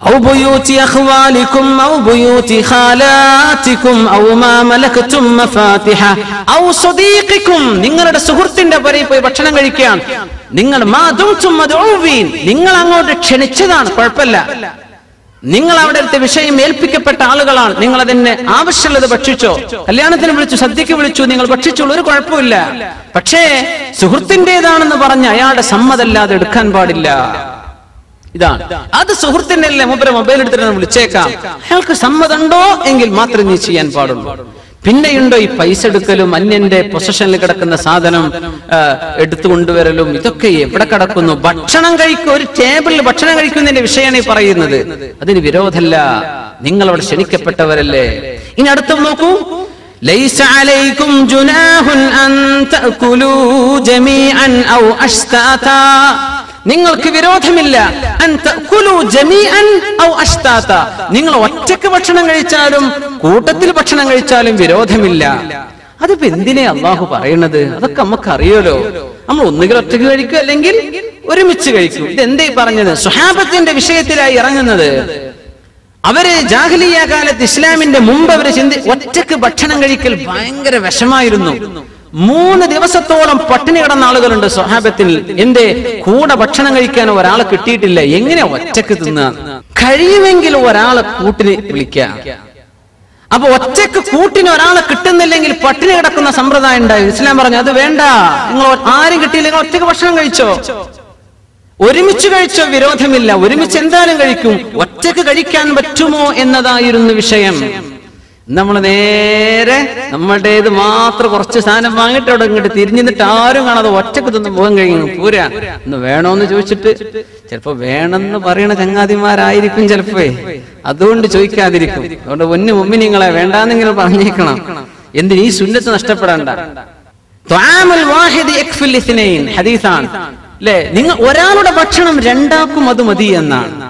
أو بيوت أخوالكم أو بيوت خالاتكم أو ما ملكتم مفاتحه أو صديقكم നിങ്ങളുടെ സുഹൃത്തിന്റെ പരയിൽ പോയി ഭക്ഷണം കഴിക്കാൻ നിങ്ങൾ മാതും മധുവീൻ നിങ്ങൾ അങ്ങോട്ട് ക്ഷണിച്ചതാണ് കുഴപ്പമില്ല നിങ്ങൾ അവിടുത്തെ വിഷയം ഏൽപ്പിക്കപ്പെട്ട ആളുകളാണ് നിങ്ങൾ അതിന് ആവശ്യമുള്ളത് ഭക്ഷിച്ചോ കല്യാണത്തിന് വിളിച്ചു സദ്യക്ക് വിളിച്ചു നിങ്ങൾ ഭക്ഷിച്ചോളൂ ഒരു കുഴപ്പമില്ല പക്ഷേ സുഹൃത്തിൻ്റെതാണെന്ന് പറഞ്ഞ് അയാളുടെ സമ്മതല്ലാതെ എടുക്കാൻ പാടില്ല ഇതാണ് അത് സുഹൃത്തിന്റെ അല്ലേ മൂപ്പരെ മൊബൈൽ എടുത്തിട്ട് വിളിച്ചേക്കാം അയാൾക്ക് സമ്മതമുണ്ടോ എങ്കിൽ മാത്രമേ നീ ചെയ്യാൻ പാടുള്ളൂ പിന്നെയുണ്ടോ ഈ പൈസ എടുക്കലും അന്യന്റെ പൊസഷനിൽ കിടക്കുന്ന സാധനം ആ, എടുത്തു കൊണ്ടുവരലും ഇതൊക്കെ എവിടെ കിടക്കുന്നു ഭക്ഷണം കഴിക്കും ഒരു ടേബിളിൽ ഭക്ഷണം കഴിക്കുന്നതിന്റെ വിഷയമാണ് ഈ പറയുന്നത് അതിന് വിരോധമല്ല നിങ്ങൾ അവിടെ ക്ഷണിക്കപ്പെട്ടവരല്ലേ ഇനി അടുത്ത നോക്കൂ ليس عليكم جناح أن تأكلوا جميعا أو أشتاتا നിങ്ങൾക്ക് വിരോധമില്ല. നിങ്ങൾ ഒറ്റയ്ക്ക് ഭക്ഷണം കഴിച്ചാലും കൂട്ടത്തിൽ ഭക്ഷണം കഴിച്ചാലും വിരോധമില്ല. അതിപ്പോ എന്തിനെ അള്ളാഹു പറയണത്? അതൊക്കെ നമുക്ക് അറിയാലോ നമ്മൾ ഒന്നുകിൽ ഒറ്റയ്ക്ക് കഴിക്കും അല്ലെങ്കിൽ ഒരുമിച്ച് കഴിക്കും. ഇത് എന്തേ പറഞ്ഞത്? സുഹാബത്തിന്റെ വിഷയത്തിലായി ഇറങ്ങുന്നത്. അവർ ജാഹലിയ കാലത്ത് ഇസ്ലാമിന്റെ മുമ്പ് അവർ ചിന്തി ഒറ്റയ്ക്ക് ഭക്ഷണം കഴിക്കൽ ഭയങ്കര വിഷമായിരുന്നു. മൂന്ന് ദിവസത്തോളം പട്ടിണി കിടന്ന ആളുകളുണ്ട് സ്വഹാബത്തിൽ. എന്റെ കൂടെ ഭക്ഷണം കഴിക്കാൻ ഒരാളെ കിട്ടിയിട്ടില്ല. എങ്ങനെ ഒറ്റയ്ക്ക് തിന്നാൻ കഴിയുമെങ്കിൽ ഒരാളെ കൂട്ടിന് വിളിക്കുക അപ്പൊ ഒറ്റയ്ക്ക് കൂട്ടിന് ഒരാളെ കിട്ടുന്നില്ലെങ്കിൽ പട്ടിണി കിടക്കുന്ന സമ്പ്രദായം ഉണ്ടായി. ഇസ്ലാം പറഞ്ഞു അത് വേണ്ട. നിങ്ങൾ ആരും കിട്ടിയില്ലെങ്കിൽ ഒറ്റയ്ക്ക് ഭക്ഷണം കഴിച്ചോ? ഒരുമിച്ച് കഴിച്ചോ? വിരോധമില്ല. ഒരുമിച്ച് എന്തായാലും കഴിക്കും. ഒറ്റയ്ക്ക് കഴിക്കാൻ പറ്റുമോ എന്നതായിരുന്നു വിഷയം. നമ്മൾ നേരെ നമ്മളുടേത് മാത്രം കുറച്ച് സാധനം വാങ്ങിട്ട് അവിടെ ഇങ്ങോട്ട് തിരിഞ്ഞിട്ട് ആരും കാണാതെ ഒറ്റയ്ക്ക് തിന്ന് പോകാൻ കഴിയുന്നു പൂരാ. ഇന്ന് വേണോന്ന് ചോദിച്ചിട്ട് ചിലപ്പോ വേണമെന്ന് പറയണ ചങ്ങാതിമാരായിരിക്കും ചിലപ്പോ. അതുകൊണ്ട് ചോദിക്കാതിരിക്കും. അതുകൊണ്ട് ഒന്ന് മുമ്പിൽ നിങ്ങളെ വേണ്ടാന്നെങ്കിലും പറഞ്ഞേക്കണം. എന്തിന് ഈ സുന്നത്ത് നഷ്ടപ്പെടണ്ട. ഹദീസാണ്. നിങ്ങൾ ഒരാളുടെ ഭക്ഷണം രണ്ടാക്കും അത് മതി എന്നാണ്.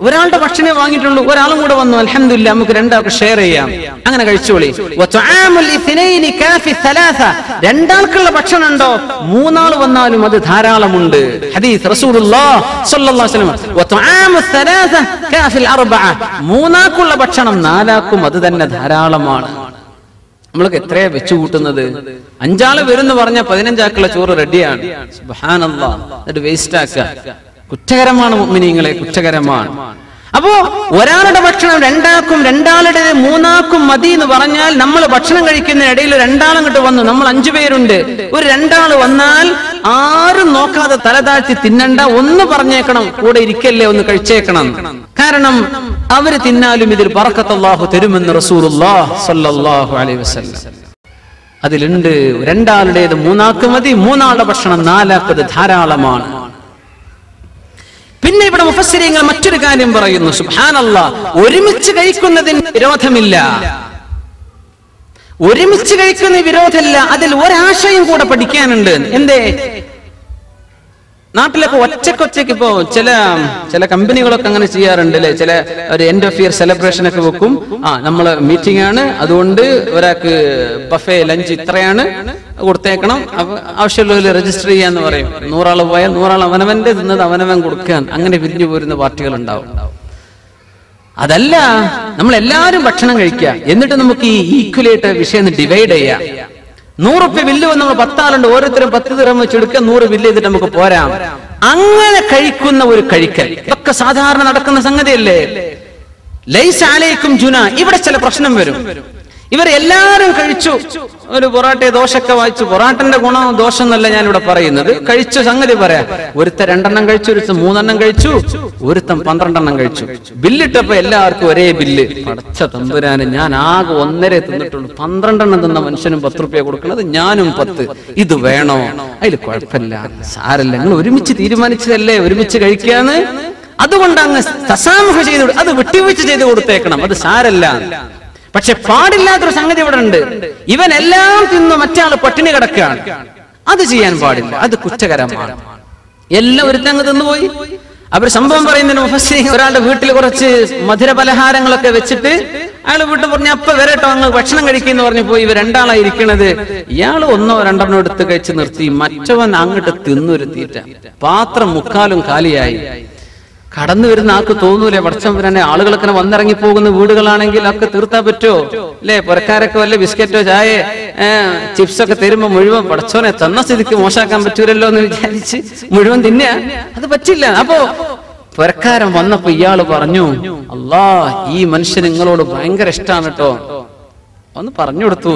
ഒരാളുടെ ഭക്ഷണമേ വാങ്ങിയിട്ടുള്ളൂ. ഒരാളും കൂടെ വന്നു. അലഹമില്ല നമുക്ക് രണ്ടാൾക്ക് ഷെയർ ചെയ്യാം. അങ്ങനെ കഴിച്ചോളി. രണ്ടാൾക്കുള്ള ഭക്ഷണം ഉണ്ടോ? മൂന്നാൾ വന്നാലും അത് ധാരാളമുണ്ട്. ഹദീസ് മൂന്നാക്കുള്ള ഭക്ഷണം നാലാക്കും അത് തന്നെ ധാരാളമാണ്. നമ്മൾക്ക് എത്രയാ വെച്ചു കൂട്ടുന്നത്? അഞ്ചാൾ വരുന്നു പറഞ്ഞ പതിനഞ്ചാക്കുള്ള ചോറ് റെഡിയാണ്. വേസ്റ്റ് ആക്കുക. കുറ്റകരമാണ് മുഅ്മിനീങ്ങളെ കുറ്റകരമാണ്. അപ്പോ ഒരാളുടെ ഭക്ഷണം രണ്ടാക്കും രണ്ടാളുടെ മൂന്നാക്കും മതി എന്ന് പറഞ്ഞാൽ നമ്മൾ ഭക്ഷണം കഴിക്കുന്ന ഇടയിൽ രണ്ടാളും ഇങ്ങോട്ട് വന്നു. നമ്മൾ അഞ്ചു പേരുണ്ട്. ഒരു രണ്ടാൾ വന്നാൽ ആരും നോക്കാതെ തല താഴ്ത്തി തിന്നണ്ട. ഒന്ന് പറഞ്ഞേക്കണം കൂടെ ഇരിക്കല്ലേ ഒന്ന് കഴിച്ചേക്കണം. കാരണം അവർ തിന്നാലും ഇതിൽ പറക്കത്തല്ലാഹു തരുമെന്ന് അതിലുണ്ട് രണ്ടാളുടേത് മൂന്നാക്ക് മതി മൂന്നാളുടെ ഭക്ഷണം നാലാക്കത് ധാരാളമാണ്. പിന്നെ ഇവിടെ മുഫസ്സിരിങ്ങൾ മറ്റൊരു കാര്യം പറയുന്നു. സുഹാനല്ല ഒരുമിച്ച് കഴിക്കുന്നതിന് വിരോധമില്ല. ഒരുമിച്ച് കഴിക്കുന്ന വിരോധമില്ല. അതിൽ ഒരാശയം കൂടെ പഠിക്കാനുണ്ട്. എന്തേ? നാട്ടിലൊക്കെ ഒറ്റക്കൊറ്റയ്ക്ക് ഇപ്പോ ചില ചില കമ്പനികളൊക്കെ അങ്ങനെ ചെയ്യാറുണ്ട് അല്ലെ? ചില ഒരു എൻഡ് ഓഫ് ഇയർ സെലിബ്രേഷൻ ഒക്കെ വെക്കും. ആ നമ്മൾ മീറ്റിംഗ് ആണ്. അതുകൊണ്ട് ഒരാൾക്ക് ബഫേ ലഞ്ച് ഇത്രയാണ്. കൊടുത്തേക്കണം. ആവശ്യമുള്ളതിൽ രജിസ്റ്റർ ചെയ്യാന്ന് പറയും. നൂറാൾ പോയാൽ നൂറാൾ അവനവന്റെ തിന്നത് അവനവൻ കൊടുക്കാൻ. അങ്ങനെ പിരിഞ്ഞു പോരുന്ന പാർട്ടികൾ ഉണ്ടാവും അതല്ല നമ്മൾ എല്ലാവരും ഭക്ഷണം കഴിക്കുക. എന്നിട്ട് നമുക്ക് ഈ ഈക്വലായിട്ട് വിഷയം ഡിവൈഡ് ചെയ്യാം. നൂറുപ്യ ബില്ല് വന്ന് നമ്മൾ പത്താളുണ്ട്. ഓരോരുത്തരും പത്ത് തരം വെച്ച് എടുക്കുക. നൂറ് ബില്ല് ചെയ്തിട്ട് നമുക്ക് പോരാം. അങ്ങനെ കഴിക്കുന്ന ഒരു കഴിക്കൽ. ഇതൊക്കെ സാധാരണ നടക്കുന്ന സംഗതിയല്ലേ? ലൈസ് ആലയിക്കും ജുന. ഇവിടെ ചില പ്രശ്നം വരും. ഇവർ എല്ലാവരും കഴിച്ചു. ഒരു പൊറാട്ടെ ദോശൊക്കെ വായിച്ചു. പൊറാട്ടന്റെ ഗുണം ദോഷം എന്നല്ല ഞാൻ ഇവിടെ പറയുന്നത്. കഴിച്ചു സംഗതി പറയാം. ഒരുത്ത രണ്ടെണ്ണം കഴിച്ചു ഒരുത്ത മൂന്നെണ്ണം കഴിച്ചു ഒരുത്തൻ പന്ത്രണ്ടെണ്ണം കഴിച്ചു. ബില്ലിട്ടപ്പോ എല്ലാവർക്കും ഒരേ ബില്ല്. പടച്ച തമ്പുരാന് ഞാൻ ആകെ ഒന്നരെ തിന്നിട്ടുള്ളൂ പന്ത്രണ്ടെണ്ണം തിന്ന മനുഷ്യനും പത്ത് റുപ്യ കൊടുക്കുന്നത് ഞാനും പത്ത്. ഇത് വേണോ? അതിൽ കുഴപ്പമില്ല. സാരല്ല. നിങ്ങൾ ഒരുമിച്ച് തീരുമാനിച്ചതല്ലേ? ഒരുമിച്ച് കഴിക്കാന്ന്? അതുകൊണ്ട് അങ്ങ് തസാമുഖ ചെയ്ത് അത് വിട്ടുവീഴ്ച ചെയ്ത് കൊടുത്തേക്കണം. അത് സാരല്ല. പക്ഷെ പാടില്ലാത്തൊരു സംഗതി ഇവിടെ ഉണ്ട്. ഇവനെല്ലാം തിന്നു മറ്റാൾ പട്ടിണി കിടക്കുകയാണ്. അത് ചെയ്യാൻ പാടില്ല. അത് കുറ്റകരമാണ്. എല്ലാം ഒരു തങ്ങ് തിന്നുപോയി. അവർ സംഭവം പറയുന്നതിന് മുഫസ്സി ഒരാളുടെ വീട്ടിൽ കുറച്ച് മധുര പലഹാരങ്ങളൊക്കെ വെച്ചിട്ട് അയാൾ വീട്ടിൽ പറഞ്ഞ അപ്പൊ വരട്ടോ അങ്ങ് ഭക്ഷണം കഴിക്കുന്ന പറഞ്ഞു പോയി. ഇവർ രണ്ടാളായി ഇരിക്കണത്. ഇയാൾ ഒന്നോ രണ്ടെണ്ണോ എടുത്ത് കഴിച്ച് നിർത്തി. മറ്റവൻ അങ്ങോട്ട് തിന്നൊരു തീറ്റ. പാത്രം മുക്കാലും കാലിയായി. കടന്നു വരുന്ന ആൾക്ക് തോന്നൂലേ? വർഷം തന്നെ ആളുകളൊക്കെ വന്നിറങ്ങി പോകുന്ന വീടുകളാണെങ്കിൽ ഒക്കെ തീർത്താ പറ്റുമോ അല്ലേ പുരക്കാരൊക്കെ വല്ല ബിസ്ക്കറ്റോ ചായ ചിപ്സ് ഒക്കെ തരുമ്പോ മുഴുവൻ പഠിച്ചോനെ തന്ന സ്ഥിതിക്ക് മോശാക്കാൻ പറ്റൂലല്ലോ എന്ന് വിചാരിച്ച് മുഴുവൻ തിന്നാ? അത് പറ്റില്ല. അപ്പോ പുരക്കാരൻ വന്നപ്പോ ഇയാൾ പറഞ്ഞു അല്ലാ ഈ മനുഷ്യൻ നിങ്ങളോട് ഭയങ്കര ഇഷ്ടമാണ് കേട്ടോ ഒന്ന് പറഞ്ഞു കൊടുത്തു.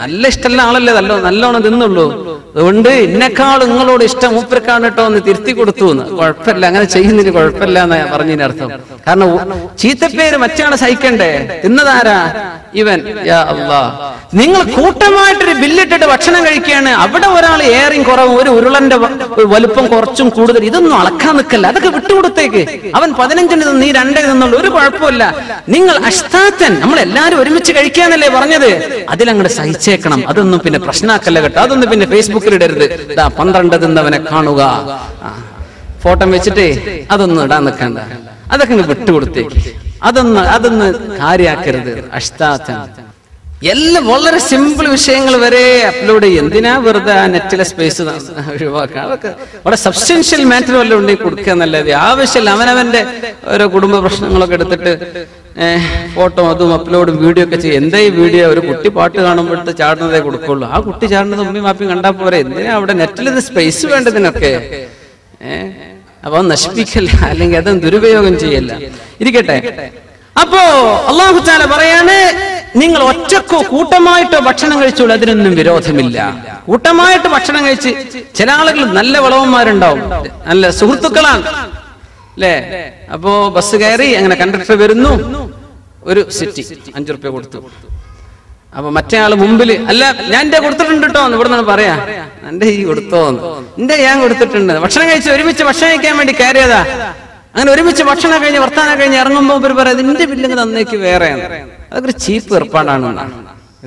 നല്ല ഇഷ്ടമുള്ള ആളല്ലേ നല്ല നല്ലോണം തിന്നുള്ളൂ. അതുകൊണ്ട് എന്നെക്കാൾ നിങ്ങളോട് ഇഷ്ടം മൂപ്പർക്കാണ് കേട്ടോ എന്ന് തിരുത്തി കൊടുത്തു എന്ന്. കുഴപ്പമില്ല അങ്ങനെ ചെയ്യുന്നതിന് കുഴപ്പമില്ല എന്നാ പറഞ്ഞതിന് അർത്ഥം. കാരണം ചീത്തപ്പേര് മറ്റാണ് സഹിക്കണ്ടേ? തിന്നതാരാ? ഇവൻ നിങ്ങൾ കൂട്ടമായിട്ടൊരു ബില്ലിട്ടിട്ട് ഭക്ഷണം കഴിക്കുകയാണ്. അവിടെ ഒരാൾ ഏറെയും കുറവും ഒരു ഉരുളന്റെ വലുപ്പം കുറച്ചും കൂടുതൽ. ഇതൊന്നും അളക്കാൻ നിൽക്കല്ല. അതൊക്കെ വിട്ടുകൊടുത്തേക്ക്. അവൻ പതിനഞ്ചിന് നീ രണ്ടേ നിന്നുള്ള ഒരു കുഴപ്പമില്ല നിങ്ങൾ അഷ്ടാത്തൻ നമ്മൾ എല്ലാരും ഒരുമിച്ച് കഴിക്കാന്നല്ലേ പറഞ്ഞത്. അതിലങ്ങോട്ട് സഹിച്ചേക്കണം. അതൊന്നും പിന്നെ പ്രശ്നമാക്കല്ല കേട്ടോ. അതൊന്നും പിന്നെ ഫേസ്ബുക്കിൽ ഇടരുത്. ഇതാ പന്ത്രണ്ട് തിന്നവനെ കാണുക. ഫോട്ടോ വെച്ചിട്ടേ അതൊന്നും ഇടാൻ നിൽക്കണ്ട. അതൊക്കെ വിട്ടുകൊടുത്തേക്ക്. അതൊന്ന് അതൊന്ന് കാര്യാക്കരുത്. അഷ്ടാത്തൻ എല്ലാം വളരെ സിമ്പിൾ വിഷയങ്ങൾ വരെ അപ്ലോഡ് ചെയ്യും. എന്തിനാ വെറുതെ ആ നെറ്റിലെ സ്പേസ് ഒഴിവാക്കുക? അതൊക്കെ വളരെ സബ്സ്റ്റൻഷ്യൽ മാറ്റർ വല്ലതും ഉണ്ടെങ്കിൽ കൊടുക്കുക എന്നല്ലാതെ ആവശ്യമില്ല. അവനവന്റെ ഓരോ കുടുംബ പ്രശ്നങ്ങളൊക്കെ എടുത്തിട്ട് ഫോട്ടോ അതും അപ്ലോഡും വീഡിയോ ഒക്കെ ചെയ്യും. എന്താ ഈ വീഡിയോ ഒരു കുട്ടി പാട്ട് കാണുമ്പോഴത്തെ ചാടുന്നതേ കൊടുക്കുള്ളൂ. ആ കുട്ടി ചാടുന്നത് ഉമ്മയും മാപ്പി കണ്ടാൽ പോരെ. എന്തിനാ അവിടെ നെറ്റിൽ സ്പേസ് വേണ്ടതിനൊക്കെ? ഏഹ് അപ്പൊ അത് നശിപ്പിക്കല്ല അല്ലെങ്കിൽ അതും ദുരുപയോഗം ചെയ്യല്ല. ഇരിക്കട്ടെ. അപ്പോ അള്ളാഹു താല പറയാണ് നിങ്ങൾ ഒറ്റക്കോ കൂട്ടമായിട്ടോ ഭക്ഷണം കഴിച്ചോളൂ അതിനൊന്നും വിരോധമില്ല. കൂട്ടമായിട്ട് ഭക്ഷണം കഴിച്ച് ചില ആളുകൾ നല്ല വളവന്മാരുണ്ടാവും. നല്ല സുഹൃത്തുക്കളാണ്. അല്ലേ? അപ്പോ ബസ് കയറി അങ്ങനെ കണ്ടക്ടർ വരുന്നു. ഒരു സിറ്റി അഞ്ചു റുപ്യ കൊടുത്തു. അപ്പൊ മറ്റേ ആൾ മുമ്പിൽ അല്ല ഞാൻ എന്റെ കൊടുത്തിട്ടുണ്ട് കേട്ടോ എന്ന് ഇവിടെ നിന്ന് പറയാ. എന്റെ ഈ കൊടുത്തോ എന്റെ ഞാൻ കൊടുത്തിട്ടുണ്ട്. ഭക്ഷണം കഴിച്ച് ഒരുമിച്ച് ഭക്ഷണം കഴിക്കാൻ വേണ്ടി കയറിയതാ. അങ്ങനെ ഒരുമിച്ച് ഭക്ഷണം കഴിഞ്ഞ് വർത്താനം കഴിഞ്ഞ് ഇറങ്ങുമ്പോ ഇവർ പറയാം നിന്റെ ബില്ലിങ് തന്നേക്ക് വേറെ അതൊക്കെ ചീപ്പ് ഏർപ്പാടാണ്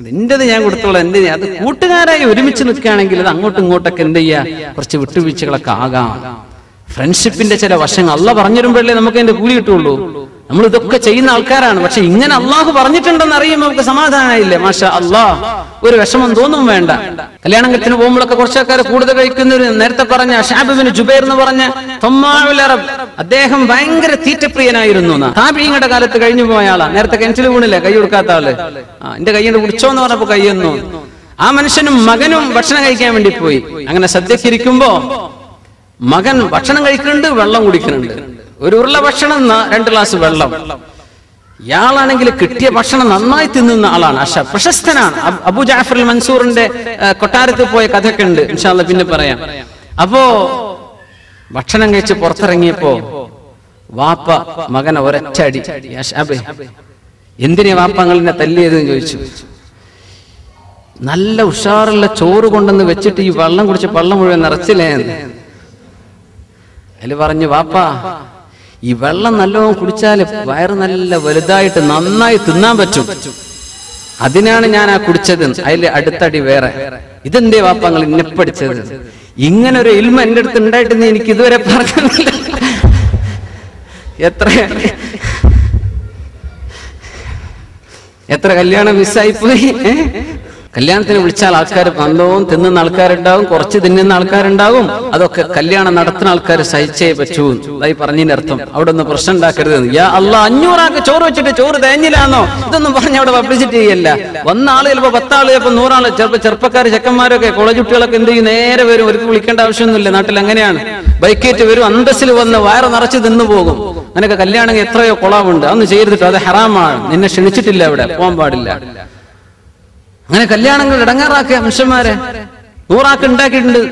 നിന്റേത് ഞാൻ കൊടുത്തോളാം എന്റെ അത് കൂട്ടുകാരായി ഒരുമിച്ച് നിൽക്കുകയാണെങ്കിൽ അത് അങ്ങോട്ടും ഇങ്ങോട്ടൊക്കെ എന്ത് ചെയ്യാ? കുറച്ച് വിട്ടുവീഴ്ചകളൊക്കെ ആകാം. ഫ്രണ്ട്ഷിപ്പിന്റെ ചില വശങ്ങൾ അല്ല പറഞ്ഞിരുമ്പോഴല്ലേ നമുക്ക് അതിന്റെ കൂലി കിട്ടുള്ളൂ നമ്മൾ ഇതൊക്കെ ചെയ്യുന്ന ആൾക്കാരാണ്. പക്ഷെ ഇങ്ങനെ അള്ളാഹു പറഞ്ഞിട്ടുണ്ടെന്ന് അറിയുമ്പോൾ നമുക്ക് സമാധാനമായില്ലേ? മാഷ അള്ളാഹ് ഒരു വിഷമം തോന്നും വേണ്ട. കല്യാണത്തിന് പോകുമ്പോഴൊക്കെ കുറച്ച് ആൾക്കാർ കൂടുതൽ കഴിക്കുന്ന. ഒരു നേരത്തെ പറഞ്ഞ ഷാബിബിന് ജുബൈർ എന്ന് പറഞ്ഞ തൊമ്മാവിലറബ് അദ്ദേഹം ഭയങ്കര തീറ്റപ്രിയനായിരുന്നു. താപിയുടെ കാലത്ത് കഴിഞ്ഞു പോയ ആളാ. നേരത്തെ കിണറ്റിൽ വീണില്ലേ? കൈ കൊടുക്കാത്ത ആൾ. ആ എന്റെ കൈ കൊണ്ട് കുടിച്ചോന്ന് പറഞ്ഞപ്പോ കയ്യൊന്നു ആ മനുഷ്യനും മകനും ഭക്ഷണം കഴിക്കാൻ വേണ്ടി പോയി. അങ്ങനെ സദ്യക്കിരിക്കുമ്പോ മകൻ ഭക്ഷണം കഴിക്കുന്നുണ്ട് വെള്ളം കുടിക്കുന്നുണ്ട്. ഒരു ഉരുള ഭക്ഷണം രണ്ട് ഗ്ലാസ് വെള്ളം. ഇയാളാണെങ്കിൽ കിട്ടിയ ഭക്ഷണം നന്നായി തിന്നുന്ന ആളാണ്. അഷ പ്രശസ്തനാണ്. അബ്- ജാഫർ മൻസൂറിന്റെ കൊട്ടാരത്തിൽ പോയ കഥയൊക്കെ ഉണ്ട് ഇൻഷാല്ല പിന്നെ പറയാം. അപ്പോ ഭക്ഷണം കഴിച്ച് പുറത്തിറങ്ങിയപ്പോ വാപ്പ മകനെ ഒരച്ചടി. അഷാബേ ഷാബേ, എന്തിനാ വാപ്പ നിങ്ങളെന്നെ തല്ലിയതെന്ന് ചോദിച്ചു. നല്ല ഉഷാറുള്ള ചോറ് കൊണ്ടെന്ന് വെച്ചിട്ട് ഈ വെള്ളം കുടിച്ച് വെള്ളം മുഴുവൻ നിറച്ചില്ലേ അതിൽ പറഞ്ഞു വാപ്പാ ഈ വെള്ളം നല്ലോണം കുടിച്ചാൽ വയറ് നല്ല വലുതായിട്ട് നന്നായി തിന്നാൻ പറ്റും. അതിനാണ് ഞാൻ ആ കുടിച്ചത്. അതിൽ അടുത്തടി വേറെ. ഇതെന്തേ വാപ്പങ്ങൾ ഇന്നെ പഠിച്ചത്? ഇങ്ങനെ ഒരു ഇൽമ എന്റെ അടുത്ത് ഉണ്ടായിട്ടെന്ന് എനിക്ക് ഇതുവരെ പറഞ്ഞില്ല എത്ര എത്ര കല്യാണം മിസ്സായിപ്പോയി ഏ? കല്യാണത്തിന് വിളിച്ചാൽ ആൾക്കാർ നല്ലോണം തിന്നുന്ന ആൾക്കാരുണ്ടാവും കുറച്ച് തിന്നുന്ന ആൾക്കാരുണ്ടാവും. അതൊക്കെ കല്യാണം നടത്തുന്ന ആൾക്കാർ സഹിച്ചേ പറ്റൂ. അതായി പറഞ്ഞതിന്റെ അർത്ഥം. അവിടെ ഒന്ന് പ്രശ്നം ഉണ്ടാക്കരുത്. യാ അല്ല അഞ്ഞൂറാക്ക് ചോറ് വെച്ചിട്ട് ചോറ് തേഞ്ഞില്ലാന്നോ? ഇതൊന്നും പറഞ്ഞ് അവിടെ പബ്ലിസിറ്റി ചെയ്യല്ല. വന്ന ആൾ ചിലപ്പോ പത്താൾ ചിലപ്പോ നൂറാൾ ചിലപ്പോ ചെറുപ്പക്കാർ ചെക്കന്മാരൊക്കെ കോളേജ് കുട്ടികളൊക്കെ എന്ത് ചെയ്യും? നേരെ വരും. ഒരു വിളിക്കേണ്ട ആവശ്യമൊന്നുമില്ല. നാട്ടിൽ അങ്ങനെയാണ്. ബൈക്കേറ്റ് വരും അന്തസ്സിൽ വന്ന് വയറ് നിറച്ച് തിന്നു പോകും. അങ്ങനെയൊക്കെ കല്യാണം എത്രയോ കുളമുണ്ട് അന്ന് ചെയ്തിട്ട് അത് ഹറാമാണ്. നിന്നെ ക്ഷണിച്ചിട്ടില്ല അവിടെ പോകാൻ പാടില്ല. അങ്ങനെ കല്യാണങ്ങൾ ഇടങ്ങാറാക്കിയ മനുഷ്യന്മാരെ നൂറാക്ക് ഉണ്ടാക്കിയിട്ടുണ്ട്.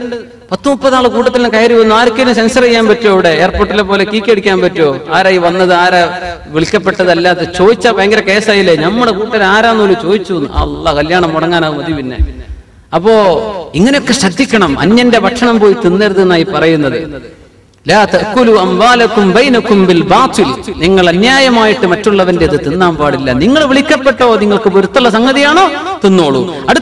പത്ത് മുപ്പത് ആൾ കൂട്ടത്തിൽ കയറി വന്നു ആർക്കെങ്കിലും സെൻസർ ചെയ്യാൻ പറ്റുമോ ഇവിടെ? എയർപോർട്ടിലെ പോലെ കീക്കടിക്കാൻ പറ്റുമോ? ആരായി വന്നത്? ആരാ വിളിക്കപ്പെട്ടതല്ലാത്ത? ചോദിച്ചാൽ ഭയങ്കര കേസായില്ലേ? നമ്മുടെ കൂട്ടർ ആരാന്നൊരു ചോദിച്ചു അല്ല കല്യാണം മുടങ്ങാനാവും മതി പിന്നെ. അപ്പോ ഇങ്ങനെയൊക്കെ ശ്രദ്ധിക്കണം. അന്യന്റെ ഭക്ഷണം പോയി തിന്നരുത് എന്നായി പറയുന്നത്. നിങ്ങൾ അന്യായമായിട്ട് മറ്റുള്ളവന്റെ ഇത് തിന്നാൻ പാടില്ല. നിങ്ങൾ വിളിക്കപ്പെട്ടോ? നിങ്ങൾക്ക് പൊരുത്തുള്ള സംഗതിയാണോ? തിന്നോളൂ. അടുത്ത